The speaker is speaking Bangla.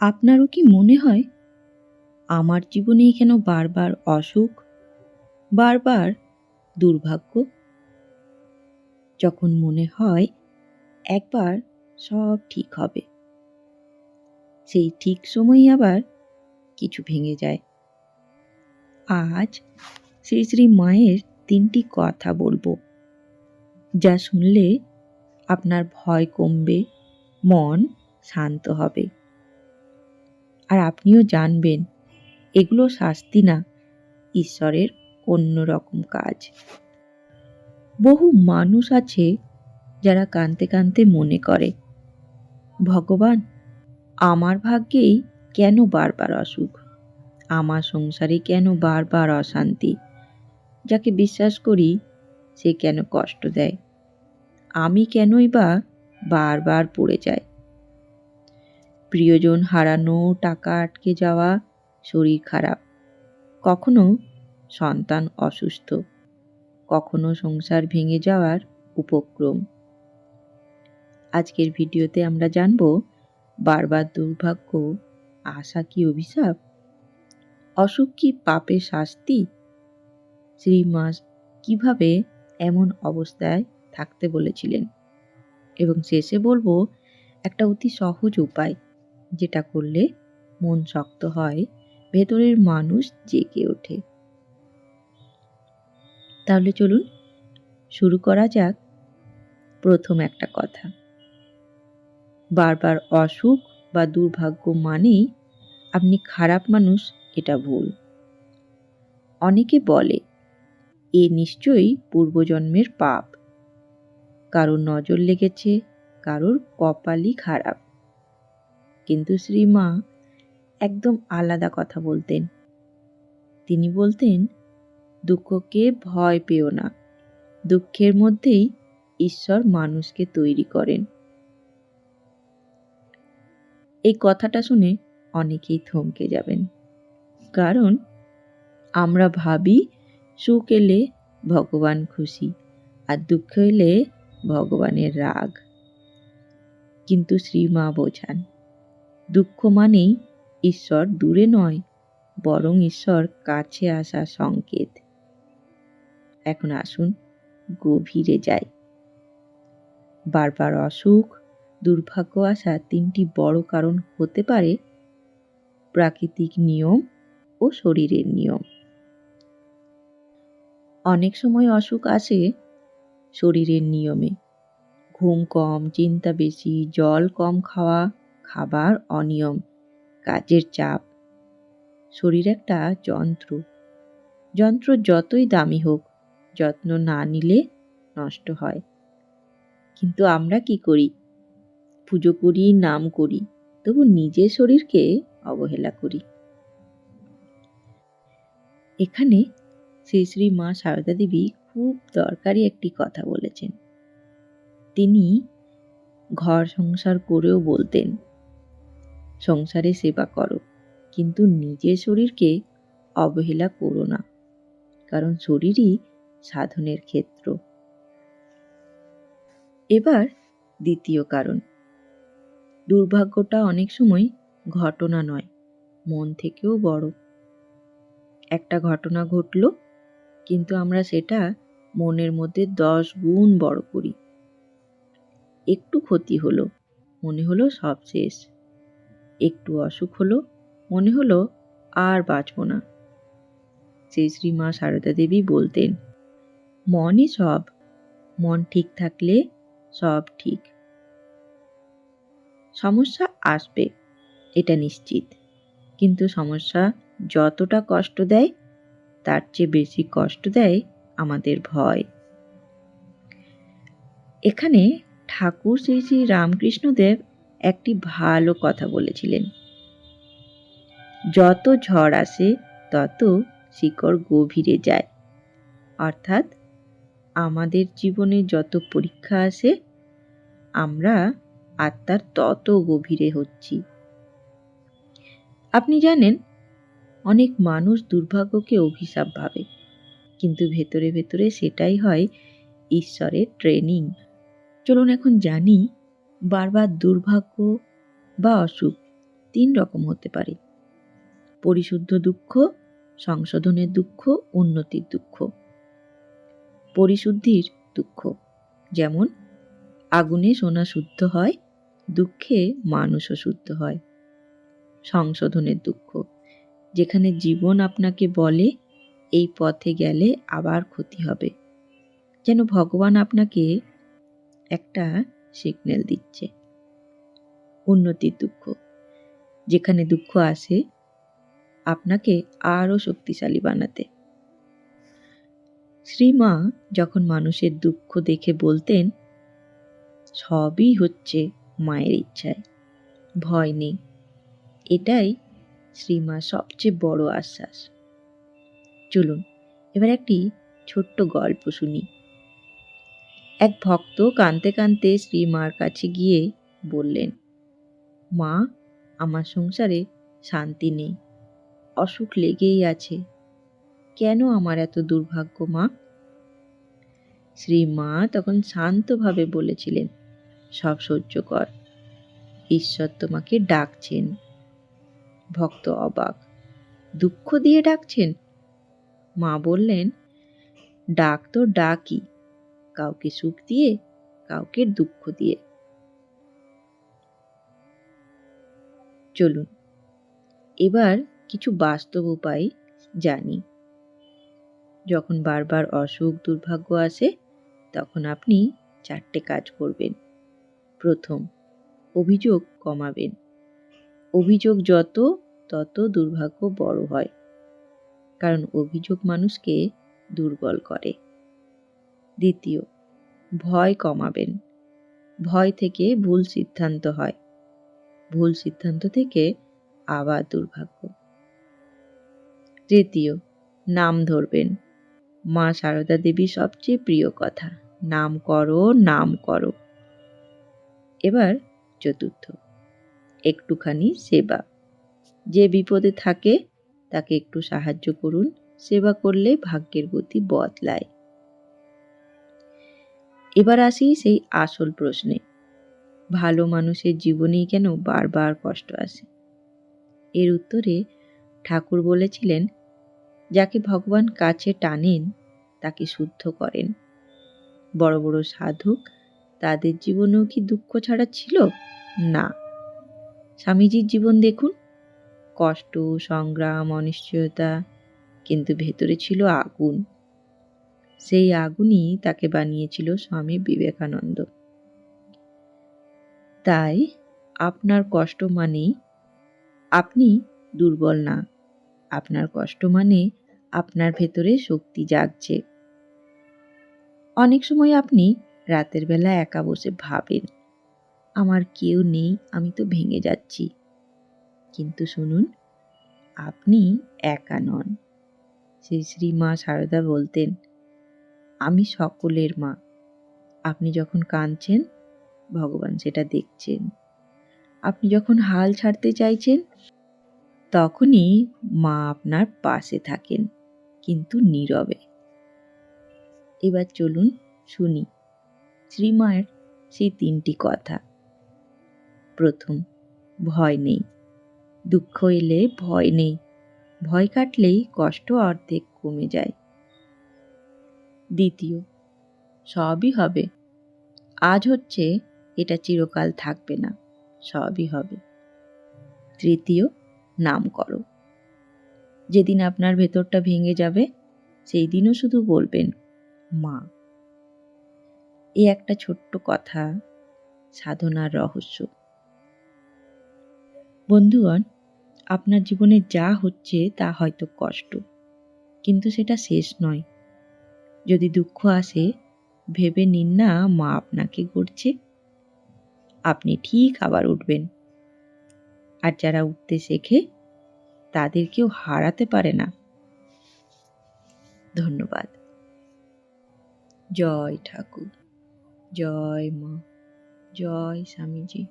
আপনারও কি মনে হয়? আমার জীবনেই কেন বারবার অসুখ, বারবার দুর্ভাগ্য? যখন মনে হয় একবার সব ঠিক হবে, সেই ঠিক সময়ই আবার কিছু ভেঙে যায়। আজ শ্রী শ্রী মায়ের তিনটি কথা বলব, যা শুনলে আপনার ভয় কমবে, মন শান্ত হবে। আর আপনিও জানবেন, এগুলো শাস্তি না, ঈশ্বরের অন্য রকম কাজ। বহু মানুষ আছে যারা কানতে কানতে মনে করে, ভগবান, আমার ভাগ্যেই কেন বারবার অসুখ? আমার সংসারে কেন বারবার অশান্তি? যাকে বিশ্বাস করি, সে কেন কষ্ট দেয়? আমি কেনই বা বারবার পড়ে যাই? প্রিয়জন হারানো, টাকা আটকে যাওয়া, শরীর খারাপ। কখনো সন্তান অসুস্থ, কখনো সংসার ভেঙে যাওয়ার উপক্রম। আজকের ভিডিওতে আমরা জানব, বারবার দুর্ভাগ্য, আশা কি অভিশাপ? অসুখ কি পাপের শাস্তি? শ্রীমা কীভাবে এমন অবস্থায় থাকতে বলেছিলেন? এবং শেষে বলব, একটা অতি সহজ উপায়। যেটা করলে মন শক্ত হয়, ভেতরের মানুষ জেগে ওঠে। তাহলে চলুন, শুরু করা যাক প্রথম একটা কথা। বারবার অসুখ বা দুর্ভাগ্য মানেই আপনি খারাপ মানুষ, এটা ভুল। অনেকে বলে, এ নিশ্চয়ই পূর্বজন্মের পাপ। কারোর নজর লেগেছে, কারোর কপালই খারাপ। কিন্তু শ্রীমা একদম আলাদা কথা বলতেন। তিনি বলতেন, দুঃখকে ভয় পেও না। দুঃখের মধ্যেই ঈশ্বর মানুষকে তৈরি করেন। এই কথাটা শুনে অনেকেই থমকে যাবেন। কারণ আমরা ভাবি, সুখ এলে ভগবান খুশি আর দুঃখ এলে ভগবানের রাগ। কিন্তু শ্রীমা বোঝান দুঃখ মানেই ঈশ্বর দূরে নয়, বরং ঈশ্বর কাছে আসা সংকেত। এখন আসুন গভীরে যাই। বারবার অসুখ, দুর্ভাগ্য আসা তিনটি বড় কারণ হতে পারে, প্রাকৃতিক নিয়ম ও শরীরের নিয়ম। অনেক সময় অসুখ আসে শরীরের নিয়মে। ঘুম কম, চিন্তা বেশি, জল কম খাওয়া খাবার অনিয়ম, কাজের চাপ। শরীর একটা যন্ত্র। যন্ত্র যতই দামি হোক, যত্ন না নিলে নষ্ট হয়। কিন্তু আমরা কি করি? পুজো করি, নাম করি, তবু নিজের শরীরকে অবহেলা করি। এখানে শ্রী শ্রী মা সারদা দেবী খুব দরকারি একটি কথা বলেছেন। তিনি ঘর সংসার করেও বলতেন সংসারে সেবা করো, কিন্তু নিজের শরীরকে অবহেলা করো না, কারণ শরীরই সাধনের ক্ষেত্র। এবার দ্বিতীয় কারণ, দুর্ভাগ্যটা অনেক সময় ঘটনা নয়, মন থেকেও বড়। একটা ঘটনা ঘটল, কিন্তু আমরা সেটা মনের মধ্যে দশ গুণ বড় করি। একটু ক্ষতি হলো, মনে হলো সব শেষ। একটু অসুখ হলো, মনে হলো আর বাঁচব না। শ্রী শ্রী মা সারদা দেবী বলতেন, মনই সব, মন ঠিক থাকলে সব ঠিক। সমস্যা আসবে, এটা নিশ্চিত। কিন্তু সমস্যা যতটা কষ্ট দেয়, তার চেয়ে বেশি কষ্ট দেয় আমাদের ভয়। এখানে ঠাকুর শ্রী শ্রী রামকৃষ্ণদেব একটি ভালো কথা বলেছিলেন। যত ঝড় আসে, তত শিকড় গভীরে যায়। অর্থাৎ, আমাদের জীবনে যত পরীক্ষা আসে, আমরা আত্মার তত গভীরে হচ্ছি। আপনি জানেন, অনেক মানুষ দুর্ভাগ্যকে অভিশাপ ভাবে, কিন্তু ভেতরে ভেতরে সেটাই হয় ঈশ্বরের ট্রেনিং। চলুন এখন জানি বারবার দুর্ভাগ্য বা অসুখ তিন রকম হতে পারে। পরিশুদ্ধ দুঃখ, সংশোধনের দুঃখ, উন্নতির দুঃখ। পরিশুদ্ধির দুঃখ, যেমন আগুনে সোনা শুদ্ধ হয়, দুঃখে মানুষও শুদ্ধ হয়। সংশোধনের দুঃখ, যেখানে জীবন আপনাকে বলে, এই পথে গেলে আবার ক্ষতি হবে। যেন ভগবান আপনাকে একটা সিগন্যাল দিচ্ছে। উন্নতির দুঃখ। যেখানে দুঃখ আসে আপনাকে আরও শক্তিশালী বানাতে। শ্রীমা যখন মানুষের দুঃখ দেখে বলতেন, সবই হচ্ছে মায়ের ইচ্ছায়। ভয় নেই। এটাই শ্রীমা সবচেয়ে বড় আশ্বাস। চলুন, এবার একটি ছোট্ট গল্প শুনি। এক ভক্ত কাঁদতে কাঁদতে শ্রীমার কাছে গিয়ে বললেন, মা, আমার সংসারে শান্তি নেই, অসুখ লেগেই আছে। কেন আমার এত দুর্ভাগ্য, মা? শ্রীমা তখন শান্তভাবে বলেছিলেন, সব সহ্য কর, ঈশ্বর তোমাকে ডাকছেন। ভক্ত অবাক, দুঃখ দিয়ে ডাকছেন? মা বললেন, ডাক তো ডাকই কাউকে সুখ দিয়ে, কাউকে দুঃখ দিয়ে। চলুন, এবার কিছু বাস্তব উপায় জানি। যখন বারবার অসুখ, দুর্ভাগ্য আসে, তখন আপনি চারটে কাজ করবেন। প্রথম, অভিযোগ কমাবেন। অভিযোগ যত, তত দুর্ভাগ্য বড় হয়। কারণ অভিযোগ মানুষকে দুর্বল করে। দ্বিতীয়, ভয় কমাবেন। ভয় থেকে ভুল সিদ্ধান্ত হয়। ভুল সিদ্ধান্ত থেকে আবার দুর্ভাগ্য। তৃতীয়, নাম ধরবেন। মা সারদা দেবী সবচেয়ে প্রিয় কথা, নাম করো নাম করো। এবার চতুর্থ, একটুখানি সেবা। যে বিপদে থাকে, তাকে একটু সাহায্য করুন। সেবা করলে ভাগ্যের গতি বদলায়। এবার আসি সেই আসল প্রশ্নে। ভালো মানুষের জীবনেই কেন বারবার কষ্ট আসে? এর উত্তরে ঠাকুর বলেছিলেন, যাকে ভগবান কাছে টানেন, তাকে শুদ্ধ করেন। বড় বড় সাধক, তাদের জীবনেও কি দুঃখ ছাড়া ছিল না। স্বামীজির জীবন দেখুন। কষ্ট, সংগ্রাম, অনিশ্চয়তা, কিন্তু ভেতরে ছিল আগুন। সেই আগুনই তাকে বানিয়েছিল স্বামী বিবেকানন্দ। তাই আপনার কষ্ট মানেই আপনি দুর্বল না। আপনার কষ্ট মানে আপনার ভেতরে শক্তি জাগছে। অনেক সময় আপনি রাতের বেলা একা বসে ভাবেন, আমার কেউ নেই, আমি তো ভেঙে যাচ্ছি। কিন্তু শুনুন, আপনি একা নন। শ্রী শ্রী মা সারদা বলতেন আমি সকলের মা। আপনি যখন কাঁদছেন, ভগবান সেটা দেখছেন। আপনি যখন হাল ছাড়তে চাইছেন, তখনই মা আপনার পাশে থাকেন, কিন্তু নীরবে। এবার চলুন শুনি শ্রীমায়ের সেই তিনটি কথা। প্রথম, ভয় নেই। দুঃখ এলে ভয় নেই। ভয় কাটলেই কষ্ট অর্ধেক কমে যায়। দ্বিতীয়। সবই হবে। আজ হচ্ছে, এটা চিরকাল থাকবে না। সবই হবে। তৃতীয়, নাম করো। যেদিন আপনার ভেতরটা ভেঙে যাবে, সেই দিনও শুধু বলবেন, মা। এ একটা ছোট্ট কথা, সাধনার রহস্য। বন্ধুগণ, আপনার জীবনে যা হচ্ছে তা হয়তো কষ্ট, কিন্তু সেটা শেষ নয়। যদি দুঃখ আসে, ভেবে নিন না মা আপনাকে করছে আপনি ঠিক আবার উঠবেন। আর যারা উঠতে শেখে তাদের কেউ হারাতে পারে না। ধন্যবাদ। জয় ঠাকুর। জয় মা। জয় স্বামীজি।